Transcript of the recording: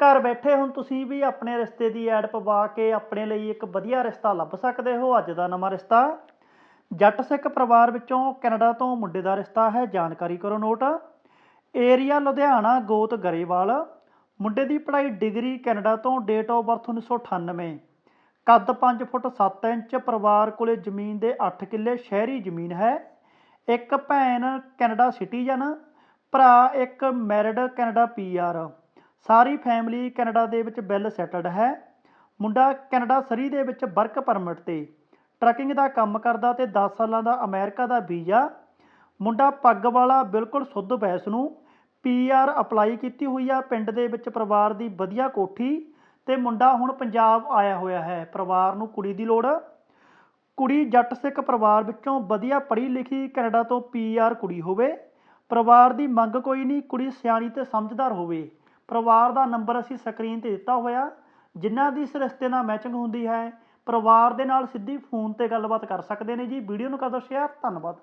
ਘਰ ਬੈਠੇ ਹੁਣ ਤੁਸੀਂ ਵੀ ਆਪਣੇ ਰਿਸ਼ਤੇ ਦੀ ਐਡ ਪਵਾ ਕੇ ਆਪਣੇ ਲਈ ਇੱਕ ਵਧੀਆ ਰਿਸ਼ਤਾ ਲੱਭ ਸਕਦੇ ਹੋ, ਅੱਜ ਦਾ ਨਵਾਂ ਰਿਸ਼ਤਾ। ਜੱਟ ਸਿੱਖ ਪਰਿਵਾਰ ਵਿੱਚੋਂ ਕੈਨੇਡਾ ਤੋਂ ਮੁੰਡੇ ਦਾ ਰਿਸ਼ਤਾ ਹੈ, ਜਾਣਕਾਰੀ ਕਰੋ ਨੋਟ। ਏਰੀਆ ਲੁਧਿਆਣਾ, ਗੋਤ ਗਰੇਵਾਲ। ਮੁੰਡੇ ਦੀ ਪੜ੍ਹਾਈ ਡਿਗਰੀ ਕੈਨੇਡਾ ਤੋਂ ਡੇਟ ਆਫ ਬਰਥ 1998 ਕੱਦ 5 ਫੁੱਟ 7 ਇੰਚ, ਪਰਿਵਾਰ ਕੋਲੇ ਜ਼ਮੀਨ ਦੇ 8 ਕਿੱਲੇ, ਸ਼ਹਿਰੀ ਜ਼ਮੀਨ ਹੈ। ਇੱਕ ਭੈਣ ਕੈਨੇਡਾ ਸਿਟੀਜ਼ਨ, ਭਰਾ ਇੱਕ ਮੈਰਿਡ ਕੈਨੇਡਾ ਪੀਆਰ ਸਾਰੀ ਫੈਮਿਲੀ ਕੈਨੇਡਾ ਦੇ ਵਿੱਚ ਵੈਲ ਸੈਟਲਡ ਹੈ। ਮੁੰਡਾ ਕੈਨੇਡਾ ਸਰੀ ਦੇ ਵਿੱਚ ਵਰਕ ਪਰਮਿਟ ਤੇ, ਟਰੱਕਿੰਗ ਦਾ ਕੰਮ ਕਰਦਾ ਤੇ 10 ਸਾਲਾਂ ਦਾ ਅਮਰੀਕਾ ਦਾ ਵੀਜ਼ਾ। ਮੁੰਡਾ ਪੱਗ ਵਾਲਾ ਬਿਲਕੁਲ ਸੁੱਧ ਬੈਸ ਨੂੰ ਪੀਆਰ ਅਪਲਾਈ ਕੀਤੀ ਹੋਈ ਆ, ਪਿੰਡ ਦੇ ਵਿੱਚ ਪਰਿਵਾਰ ਦੀ ਵਧੀਆ ਕੋਠੀ ਤੇ ਮੁੰਡਾ ਹੁਣ ਪੰਜਾਬ ਆਇਆ ਹੋਇਆ ਹੈ। ਪਰਿਵਾਰ ਨੂੰ ਕੁੜੀ ਦੀ ਲੋੜ। ਕੁੜੀ ਜੱਟ ਸਿੱਖ ਪਰਿਵਾਰ ਵਿੱਚੋਂ ਵਧੀਆ ਪੜ੍ਹੀ ਲਿਖੀ ਕੈਨੇਡਾ ਤੋਂ ਪੀਆਰ ਕੁੜੀ ਹੋਵੇ। ਪਰਿਵਾਰ ਦੀ ਮੰਗ ਕੋਈ ਨਹੀਂ, ਕੁੜੀ ਸਿਆਣੀ ਤੇ ਸਮਝਦਾਰ ਹੋਵੇ। ਪਰਿਵਾਰ ਦਾ ਨੰਬਰ ਅਸੀਂ ਸਕਰੀਨ ਤੇ ਦਿੱਤਾ ਹੋਇਆ। ਜਿਨ੍ਹਾਂ ਦੀ ਇਸ ਰਿਸ਼ਤੇ ਨਾਲ ਮੈਚਿੰਗ ਹੁੰਦੀ ਹੈ, ਪਰਿਵਾਰ ਦੇ ਨਾਲ ਸਿੱਧੀ ਫੋਨ ਤੇ ਗੱਲਬਾਤ ਕਰ ਸਕਦੇ ਨੇ ਜੀ। ਵੀਡੀਓ ਨੂੰ ਕਰ ਦਿਓ ਸ਼ੇਅਰ ਧੰਨਵਾਦ।